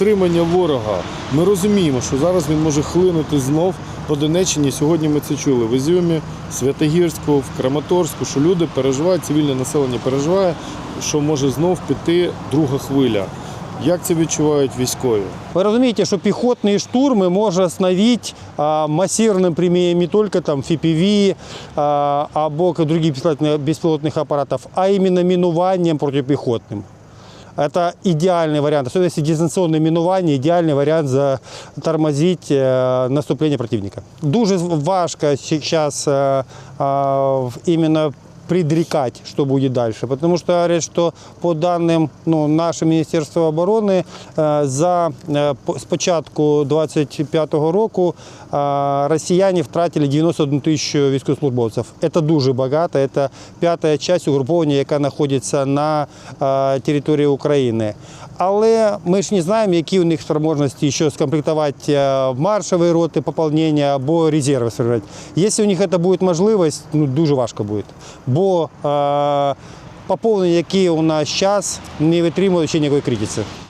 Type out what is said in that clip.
стримання ворога. Ми розуміємо, що зараз він може хлинути знов по Донеччині. Сьогодні ми це чули в Ізюмі, Святогірську, в Краматорську, що люди переживають, цивільне населення переживає, що може знов піти друга хвиля. Як це відчувають військові? Вы разумеете, что пехотные штурмы можно остановить а, массированным применением не только там FPV, а, або к- других беспилотных, беспилотных аппаратов, а именно минованием противопехотным. Это идеальный вариант, особенно если дистанционное минування, идеальный вариант затормозить э, наступление противника. Дуже важко сейчас э, э, именно предрекать, что будет дальше. Потому что говорят, что по данным ну, нашего Министерства обороны э, за э, по- з початку 25-го року э, росіяни втратили 91 тисячу військовослужбовців. Це дуже багато. Це п'ята часть угруповання, яка знаходиться на е, території України. Але ми ж не знаємо, які у них спроможності ще скомплектувати е, маршові роти поповнення або резерви сформувати. Якщо у них це буде можливість, ну дуже важко буде. Бо е, поповнення, які у нас зараз, не витримують ще ніякої критиці.